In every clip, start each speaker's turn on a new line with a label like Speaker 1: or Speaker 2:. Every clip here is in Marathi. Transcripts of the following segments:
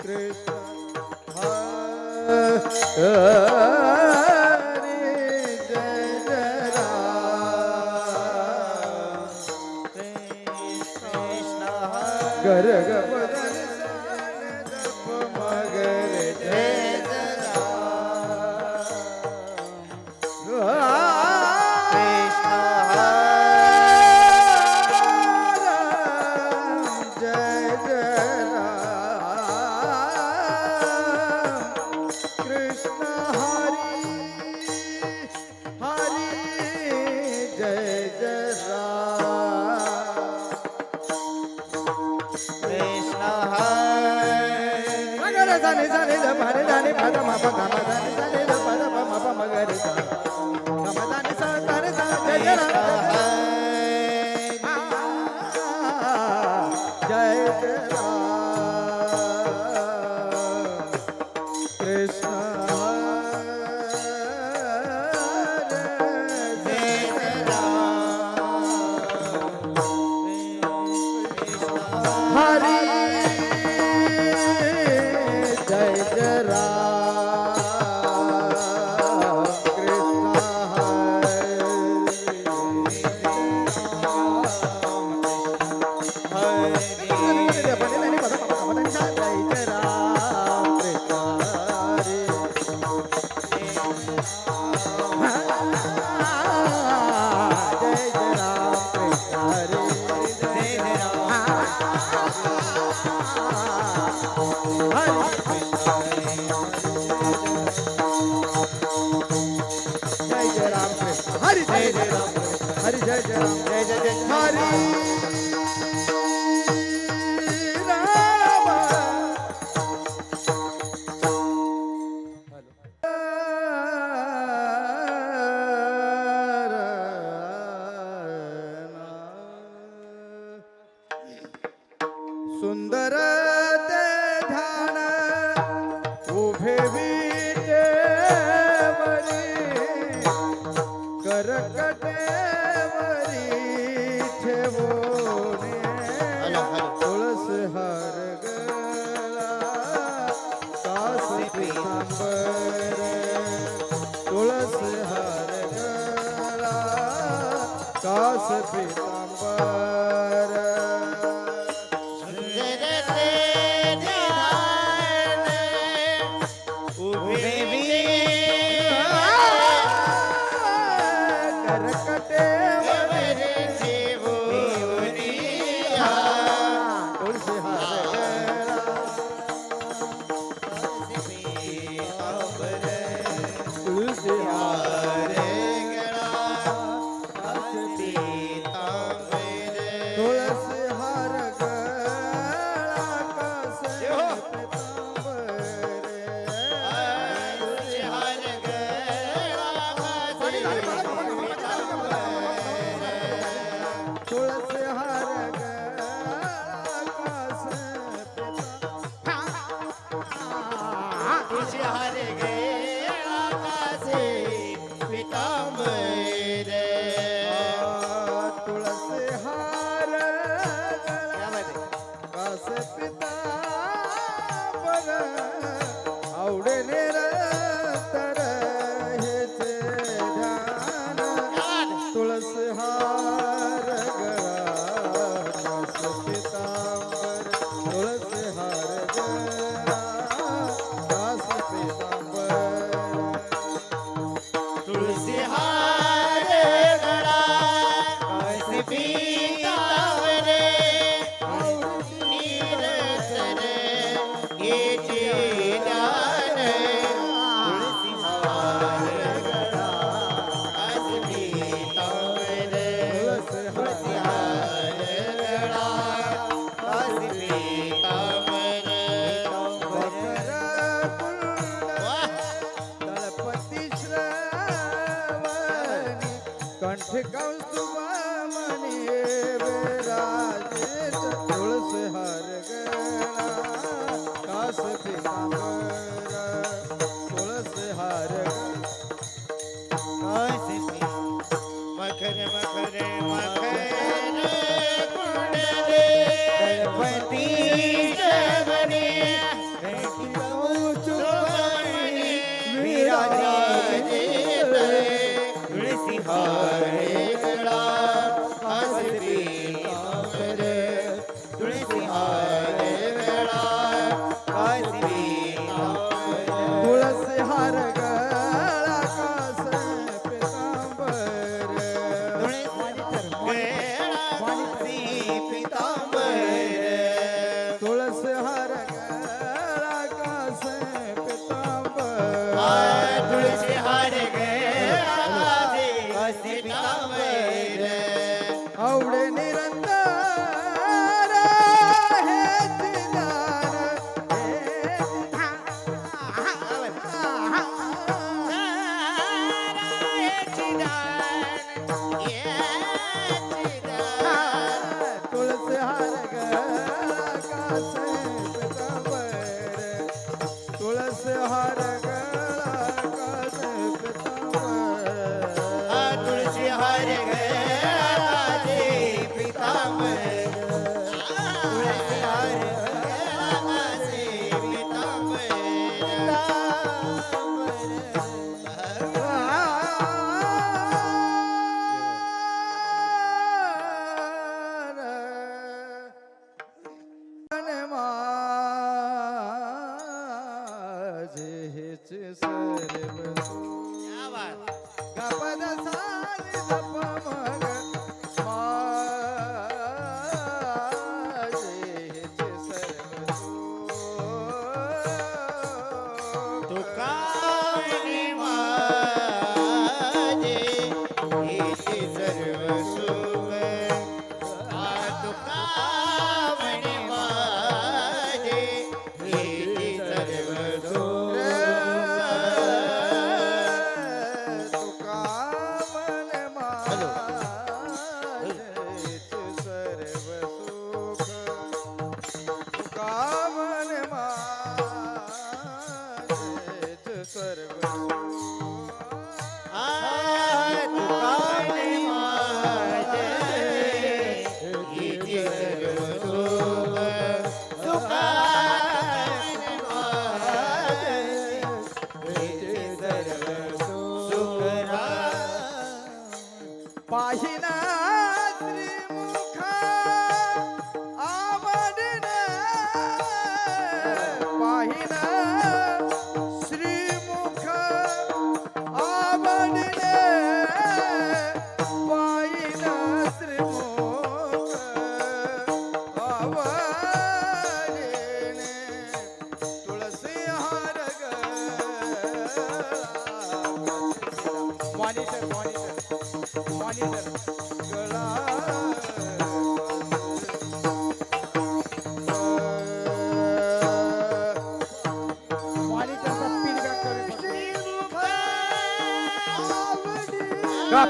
Speaker 1: Krishna मगर जाणे जाणे ज भारे जाणे भाद माप गामा जाणे जाणे ज पद प माप तुळसी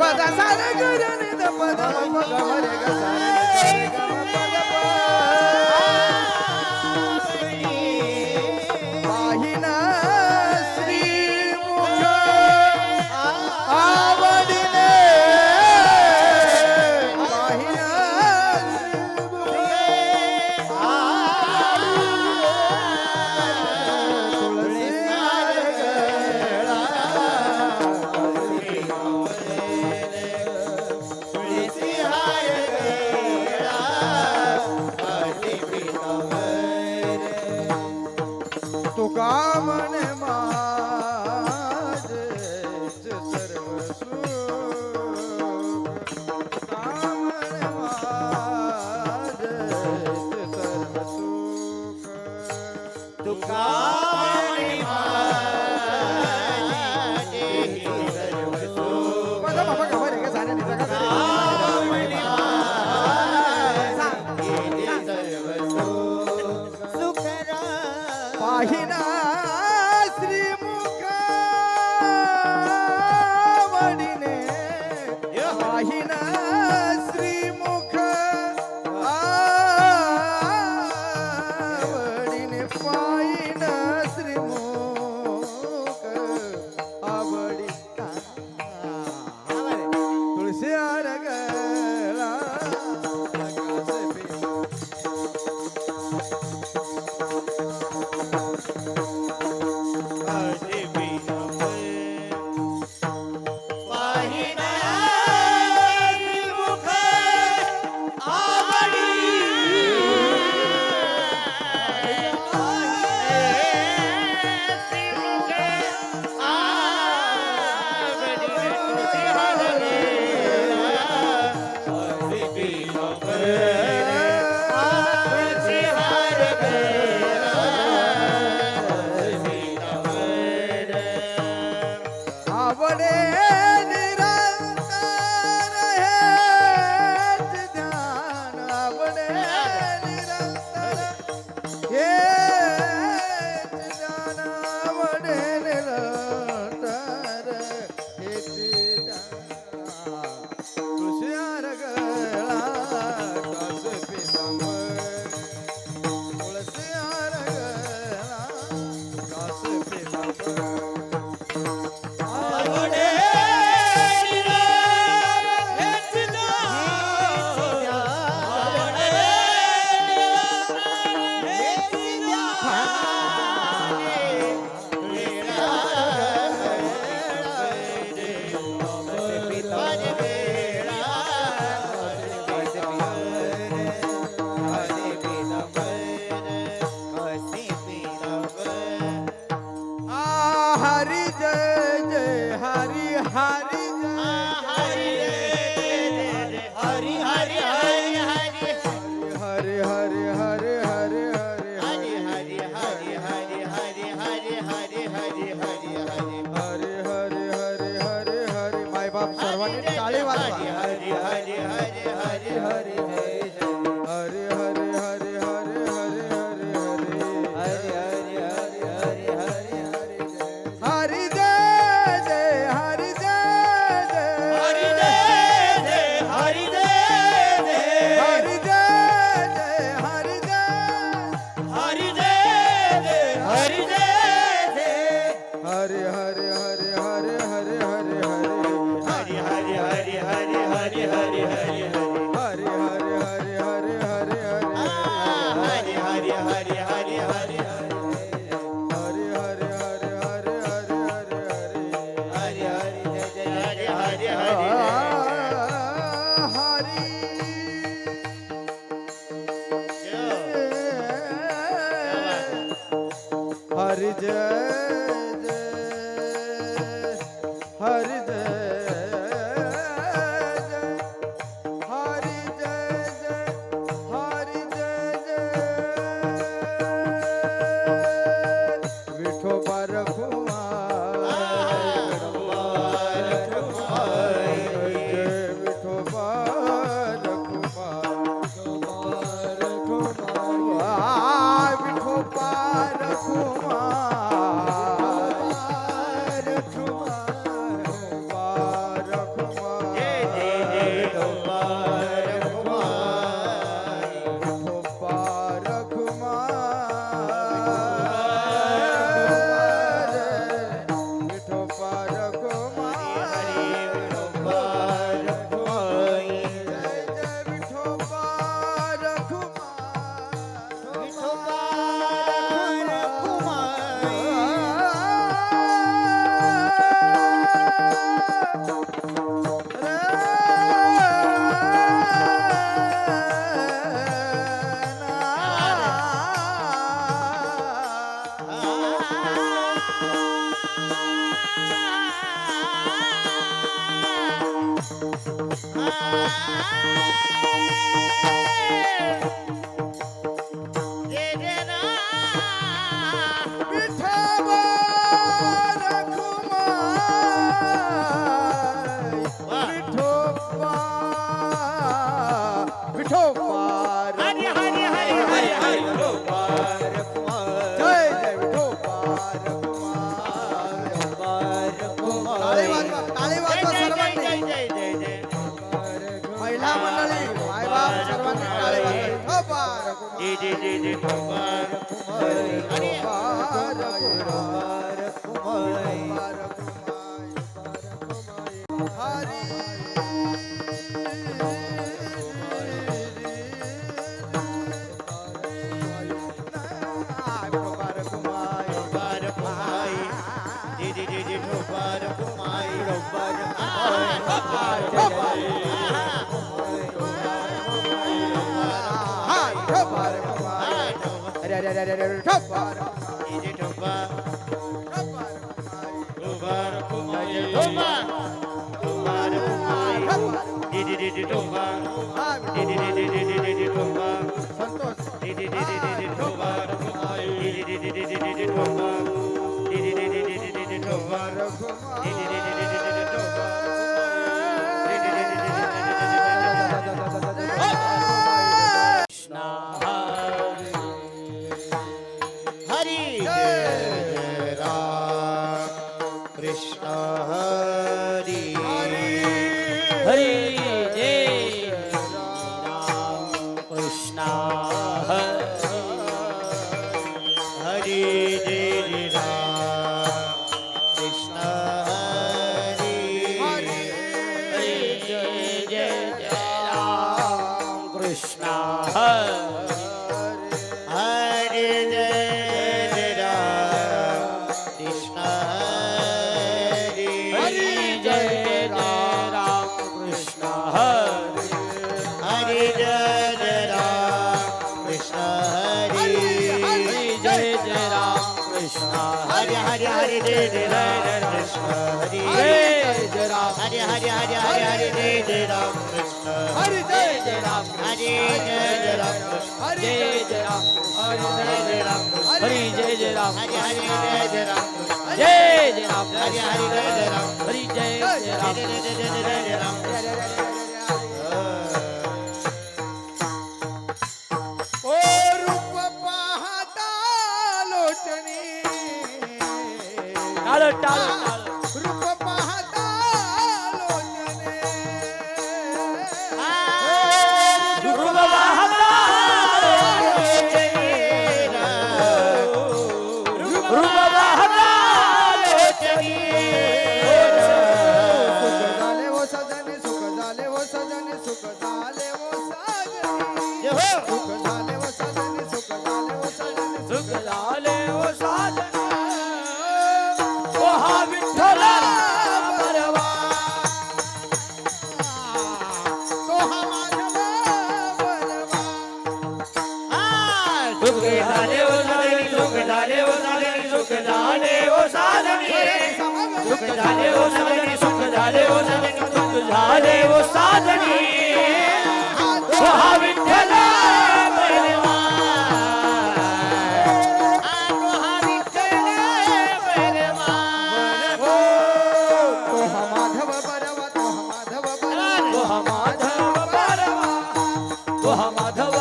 Speaker 1: పద సరే గురు నిద పద పద మరే గ సరే గ હરે હરે હરે હરે હરે હરે जे जे जे जे कुमार आणि कुमार कुमार कुमार Didi हरे जय राम हरे
Speaker 2: जय
Speaker 1: राम हरे
Speaker 3: जय
Speaker 1: जय राम हरे
Speaker 3: हरे जय जय राम
Speaker 1: जय जय राम हरे
Speaker 3: हरे जय जय राम हरे
Speaker 1: जय जय राम
Speaker 3: जय जय
Speaker 1: जय जय राम
Speaker 2: सुख झाले ओ साधना ओ हा विठ्ठल परवा
Speaker 1: तो हा माधव परवा हा
Speaker 2: सुख झाले ओ साधनी सुख झाले ओ साधनी सुख झाले ओ साधनी सुख झाले ओ साधनी सुख झाले ओ साधनी सुख झाले ओ साधनी.
Speaker 1: Madhava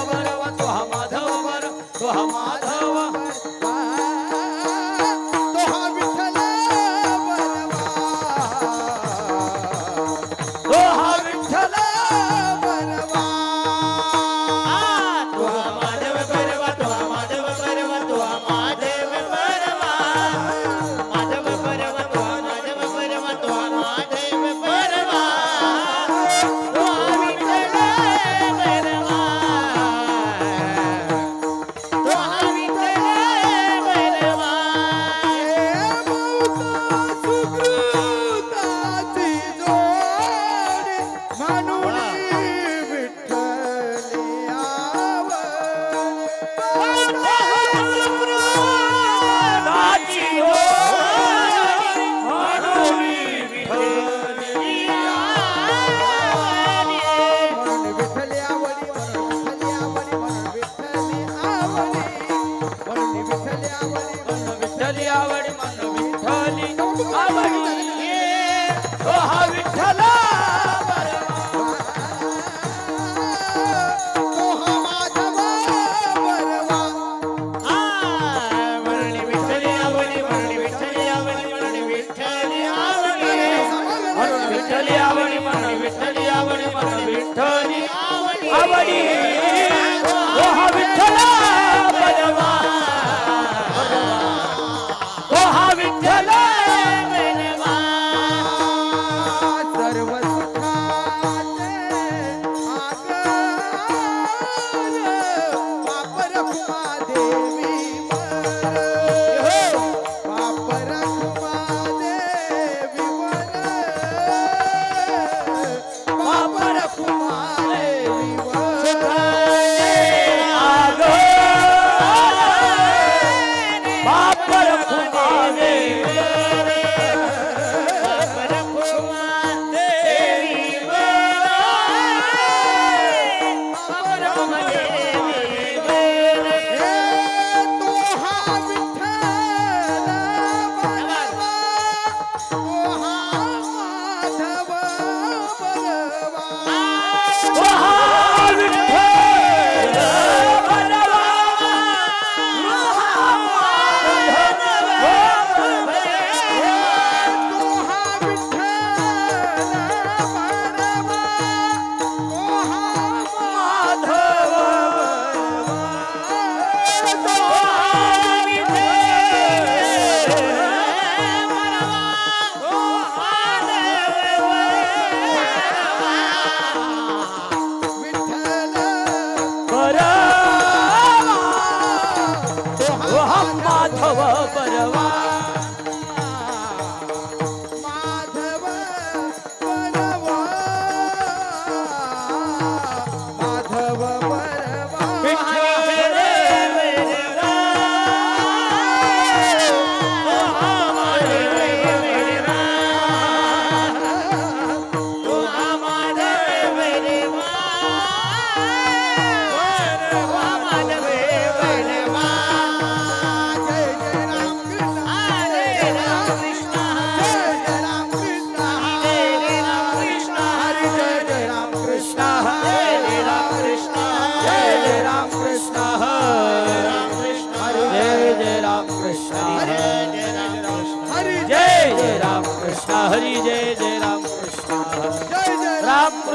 Speaker 1: ¡No, no! आवडी आवडी.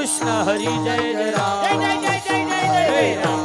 Speaker 2: કૃષ્ણ હરિ જય જય રામ. જય જય જય જય જય રામ.